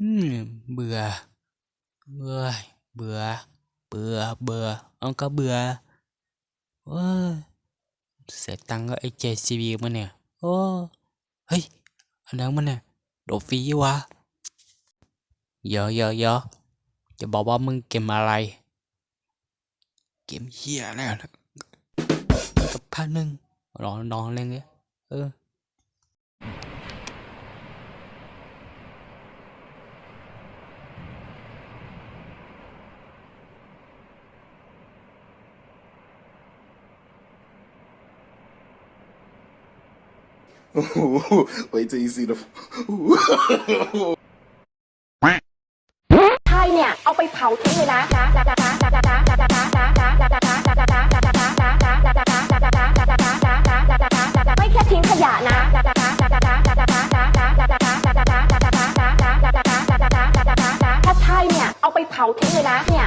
อืมเบื่อ เบื่อ เบื่อ เบื่อ เบื่อเอาก็เบื่อเอ้เสียตังก็ไอ้ JCB มันเนี่ย โอ้ เฮ้ย อันนั้นมันเนี่ย โดดฟรีวะเยอะเยอะเยอะจะบอกว่ามึงเกมอะไร เกมเฮียอะไรนะกับพันหนึ่งนอนนอนเล่นเงี้ยเออ Wait till you see the. ใช่เนี่ย เอาไปเผาทิ้งเลยนะไม่แค่ทิ้งขยะนะถ้าใช่เนี่ย เอาไปเผาทิ้งเลยนะเนี่ย